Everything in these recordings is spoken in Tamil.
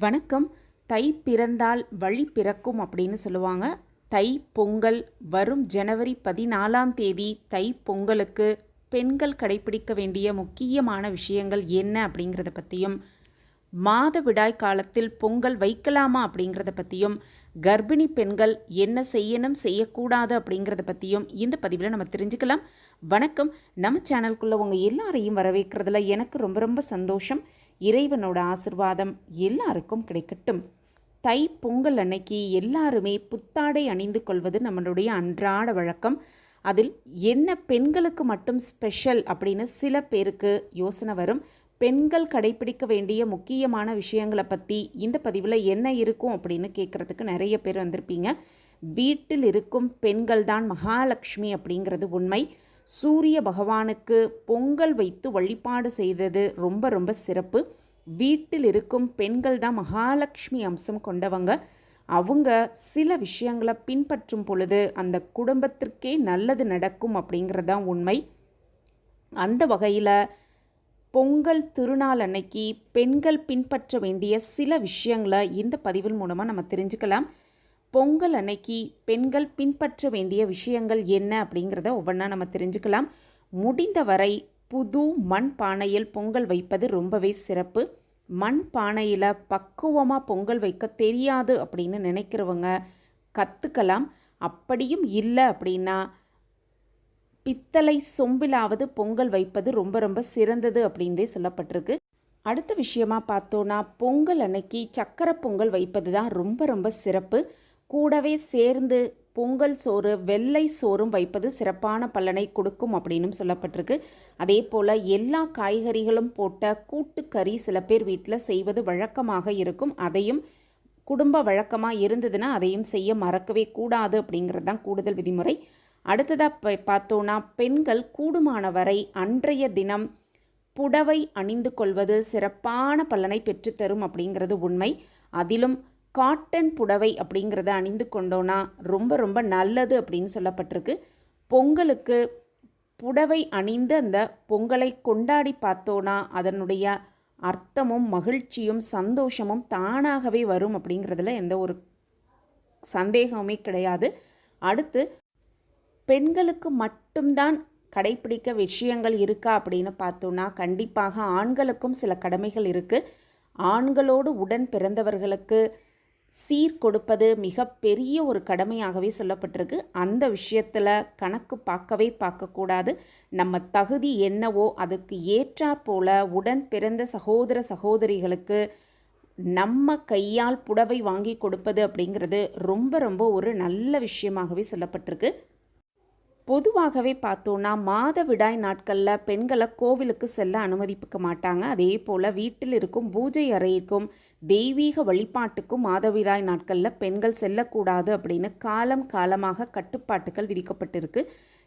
வணக்கம். தை பிறந்தால் வழி பிறக்கும் அப்படின்னு சொல்லுவாங்க. தை பொங்கல் வரும் ஜனவரி பதினாலாம் தேதி தை பொங்கலுக்கு பெண்கள் கடைபிடிக்க வேண்டிய முக்கியமான விஷயங்கள் என்ன அப்படிங்கிறத பற்றியும் மாத விடாய் காலத்தில் பொங்கல் வைக்கலாமா அப்படிங்கிறத பற்றியும் கர்ப்பிணி பெண்கள் என்ன செய்யணும் செய்யக்கூடாது அப்படிங்கிறத பற்றியும் இந்த பதிவில் நம்ம தெரிஞ்சுக்கலாம். வணக்கம். நம்ம சேனலுக்குள்ளே உங்கள் எல்லாரையும் வரவேற்கிறதுல எனக்கு ரொம்ப ரொம்ப சந்தோஷம். இறைவனோட ஆசிர்வாதம் எல்லாருக்கும் கிடைக்கட்டும். தை பொங்கல் அன்னைக்கு எல்லாருமே புத்தாடை அணிந்து கொள்வது நம்மளுடைய அன்றாட வழக்கம். அதில் என்ன பெண்களுக்கு மட்டும் ஸ்பெஷல் அப்படின்னு சில பேருக்கு யோசனை வரும். பெண்கள் கடைபிடிக்க வேண்டிய முக்கியமான விஷயங்களை பற்றி இந்த பதிவில் என்ன இருக்கும் அப்படின்னு கேட்குறதுக்கு நிறைய பேர் வந்திருப்பீங்க. வீட்டில் இருக்கும் பெண்கள் தான் மகாலட்சுமி அப்படிங்கிறது உண்மை. சூரிய பகவானுக்கு பொங்கல் வைத்து வழிபாடு செய்தது ரொம்ப ரொம்ப சிறப்பு. வீட்டில் இருக்கும் பெண்கள் தான் மகாலட்சுமி அம்சம் கொண்டவங்க. அவங்க சில விஷயங்களை பின்பற்றும் பொழுது அந்த குடும்பத்திற்கே நல்லது நடக்கும் அப்படிங்கிறது தான் உண்மை. அந்த வகையில் பொங்கல் திருநாள் அன்னைக்கு பெண்கள் பின்பற்ற வேண்டிய சில விஷயங்களை இந்த பதிவின் மூலமாக நம்ம தெரிஞ்சுக்கலாம். பொங்கல் அன்னைக்கு பெண்கள் பின்பற்ற வேண்டிய விஷயங்கள் என்ன அப்படிங்கிறத ஒவ்வொன்றா நம்ம தெரிஞ்சுக்கலாம். முடிந்தவரை புது மண் பானையில் பொங்கல் வைப்பது ரொம்பவே சிறப்பு. மண் பானையில் பக்குவமாக பொங்கல் வைக்க தெரியாது அப்படின்னு நினைக்கிறவங்க கற்றுக்கலாம் அப்படியும் இல்லை அப்படின்னா பித்தளை சொம்பிலாவது பொங்கல் வைப்பது ரொம்ப ரொம்ப சிறந்தது அப்படின்றே சொல்லப்பட்டிருக்கு. அடுத்த விஷயமா பார்த்தோன்னா பொங்கல் அன்னைக்கு சக்கரை பொங்கல் வைப்பது தான் ரொம்ப ரொம்ப சிறப்பு. கூடவே சேர்ந்து பொங்கல் சோறு வெள்ளை சோறும் வைப்பது சிறப்பான பலனை கொடுக்கும் அப்படின்னு சொல்லப்பட்டிருக்கு. அதே போல் எல்லா காய்கறிகளும் போட்ட கூட்டுக்கறி சில பேர் வீட்டில் செய்வது வழக்கமாக இருக்கும். அதையும் குடும்ப வழக்கமாக இருந்ததுன்னா அதையும் செய்ய மறக்கவே கூடாது அப்படிங்கிறது தான் கூடுதல் விதிமுறை. அடுத்ததாக பார்த்தோன்னா பெண்கள் கூடுமான வரை அன்றைய தினம் புடவை அணிந்து கொள்வது சிறப்பான பலனை பெற்றுத்தரும் அப்படிங்கிறது உண்மை. அதிலும் காட்டன் புடவை அப்படிங்கிறத அணிந்து கொண்டோன்னா ரொம்ப ரொம்ப நல்லது அப்படின்னு சொல்லப்பட்டிருக்கு. பொங்கலுக்கு புடவை அணிந்து அந்த பொங்கலை கொண்டாடி பார்த்தோன்னா அதனுடைய அர்த்தமும் மகிழ்ச்சியும் சந்தோஷமும் தானாகவே வரும் அப்படிங்கிறதுல எந்த ஒரு சந்தேகமே கிடையாது. அடுத்து பெண்களுக்கு மட்டும்தான் கடைப்பிடிக்க விஷயங்கள் இருக்கா அப்படின்னு பார்த்தோன்னா கண்டிப்பாக ஆண்களுக்கும் சில கடமைகள் இருக்குது ஆண்களோடு உடன் பிறந்தவர்களுக்கு சீர் கொடுப்பது மிகப்பெரிய ஒரு கடமையாகவே சொல்லப்பட்டிருக்கு. அந்த விஷயத்தில் கணக்கு பார்க்கவே பார்க்கக்கூடாது. நம்ம தகுதி என்னவோ அதுக்கு ஏற்றா போல உடன் பிறந்த சகோதர சகோதரிகளுக்கு நம்ம கையால் புடவை வாங்கி கொடுப்பது அப்படிங்கிறது ரொம்ப ரொம்ப ஒரு நல்ல விஷயமாகவே சொல்லப்பட்டிருக்கு. பொதுவாகவே பார்த்தோன்னா மாதவிடாய் நாட்களில் பெண்களை கோவிலுக்கு செல்ல அனுமதிக்க மாட்டாங்க. அதே போல் வீட்டில் இருக்கும் பூஜை அறைக்கும் தெய்வீக வழிபாட்டுக்கும் மாதவிடாய் நாட்களில் பெண்கள் செல்லக்கூடாது அப்படின்னு காலம் காலமாக கட்டுப்பாட்டுகள் விதிக்கப்பட்டிருக்கு.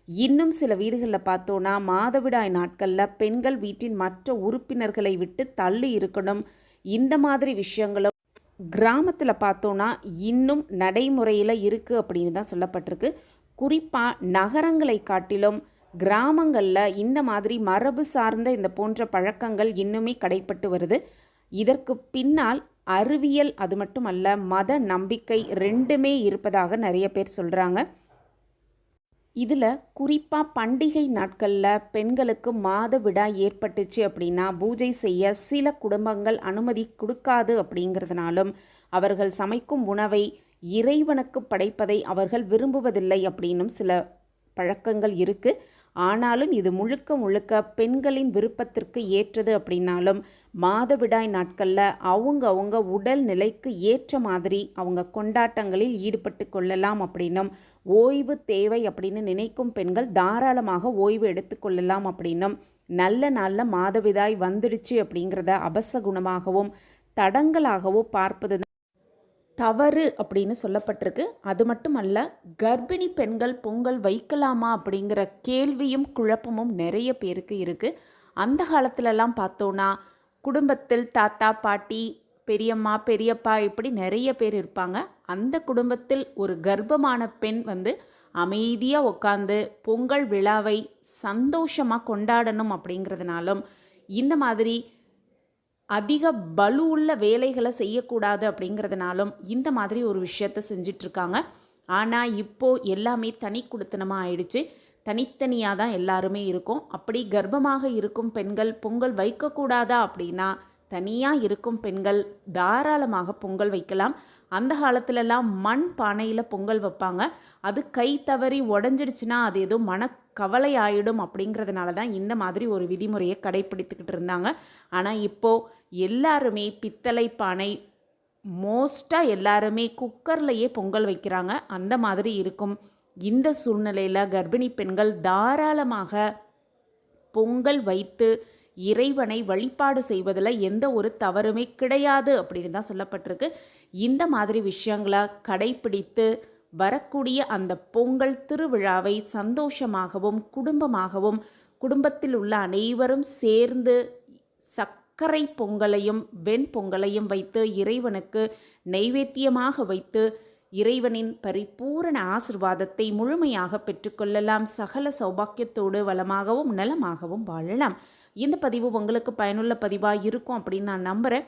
இன்னும் சில வீடுகளில் பார்த்தோன்னா மாதவிடாய் நாட்களில் பெண்கள் வீட்டின் மற்ற உறுப்பினர்களை விட்டு தள்ளி இருக்கணும். இந்த மாதிரி விஷயங்களும் கிராமத்தில் பார்த்தோன்னா இன்னும் நடைமுறையில் இருக்குது அப்படின்னு தான் சொல்லப்பட்டிருக்கு. குறிப்பாக நகரங்களை காட்டிலும் கிராமங்களில் இந்த மாதிரி மரபு சார்ந்த இந்த போன்ற பழக்கங்கள் இன்னுமே கடைப்பட்டு வருது. இதற்கு பின்னால் அறிவியல் அது மட்டும் அல்ல மத நம்பிக்கை ரெண்டுமே இருப்பதாக நிறைய பேர் சொல்கிறாங்க இதில் குறிப்பாக பண்டிகை நாட்களில் பெண்களுக்கு மாதவிடா ஏற்பட்டுச்சு அப்படின்னா பூஜை செய்ய சில குடும்பங்கள் அனுமதி கொடுக்காது அப்படிங்கிறதுனாலும் அவர்கள் சமைக்கும் உணவை இறைவனுக்கு படைப்பதை அவர்கள் விரும்புவதில்லை அப்படின்னும் சில பழக்கங்கள் இருக்குது ஆனாலும் இது முழுக்க முழுக்க பெண்களின் விருப்பத்திற்கு ஏற்றது அப்படின்னாலும் மாதவிடாய் நாட்களில் அவங்க அவங்க உடல் நிலைக்கு ஏற்ற மாதிரி அவங்க கொண்டாட்டங்களில் ஈடுபட்டு கொள்ளலாம் அப்படின்னும் ஓய்வு தேவை அப்படின்னு நினைக்கும் பெண்கள் தாராளமாக ஓய்வு எடுத்துக்கொள்ளலாம் அப்படின்னும் நல்ல நல்ல மாதவிடாய் வந்துடுச்சு அப்படிங்கிறத அபசகுணமாகவும் தடங்களாகவோ பார்ப்பது தவறு அப்படின்னு சொல்லப்பட்டிருக்கு. அது மட்டும் அல்ல கர்ப்பிணி பெண்கள் பொங்கல் வைக்கலாமா அப்படிங்கிற கேள்வியும் குழப்பமும் நிறைய பேருக்கு இருக்குது அந்த காலத்துலலாம் பார்த்தோன்னா குடும்பத்தில் தாத்தா பாட்டி பெரியம்மா பெரியப்பா இப்படி நிறைய பேர் இருப்பாங்க. அந்த குடும்பத்தில் ஒரு கர்ப்பமான பெண் வந்து அமைதியாக உட்காந்து பொங்கல் விழாவை சந்தோஷமாக கொண்டாடணும் அப்படிங்கிறதுனாலும் இந்த மாதிரி அதிக பலு உள்ள வேலைகளை செய்யக்கூடாது அப்படிங்கிறதுனாலும் இந்த மாதிரி ஒரு விஷயத்த செஞ்சிட்ருக்காங்க. ஆனால் இப்போது எல்லாமே தனி குடுத்தனமாக ஆயிடுச்சு. தனித்தனியாக தான் எல்லாருமே இருக்கும். அப்படி கர்ப்பமாக இருக்கும் பெண்கள் பொங்கல் வைக்கக்கூடாதா அப்படின்னா தனியாக இருக்கும் பெண்கள் தாராளமாக பொங்கல் வைக்கலாம். அந்த காலத்துலலாம் மண் பானையில் பொங்கல் வைப்பாங்க. அது கை தவறி உடஞ்சிடுச்சுன்னா அது ஏதோ மனக்கவலை ஆயிடும் அப்படிங்கிறதுனால தான் இந்த மாதிரி ஒரு விதிமுறையை கடைப்பிடித்துக்கிட்டு இருந்தாங்க. ஆனால் இப்போது எல்லாருமே பித்தளை பானை மோஸ்ட்டாக எல்லாருமே குக்கர்லையே பொங்கல் வைக்கிறாங்க. அந்த மாதிரி இருக்கும். இந்த சூழ்நிலையில் கர்ப்பிணி பெண்கள் தாராளமாக பொங்கல் வைத்து இறைவனை வழிபாடு செய்வதில் எந்த ஒரு தவறுமே கிடையாது அப்படின்னு தான் சொல்லப்பட்டிருக்கு. இந்த மாதிரி விஷயங்களை கடைப்பிடித்து வரக்கூடிய அந்த பொங்கல் திருவிழாவை சந்தோஷமாகவும் குடும்பமாகவும் குடும்பத்தில் உள்ள அனைவரும் சேர்ந்து சர்க்கரை பொங்கலையும் வெண்பொங்கலையும் வைத்து இறைவனுக்கு நைவேத்தியமாக வைத்து இறைவனின் பரிபூரண ஆசிர்வாதத்தை முழுமையாக பெற்றுக்கொள்ளலாம் சகல சௌபாக்கியத்தோடு வளமாகவும் நலமாகவும் வாழலாம். இந்த பதிவு உங்களுக்கு பயனுள்ள பதிவாக இருக்கும் அப்படின்னு நான் நம்புகிறேன்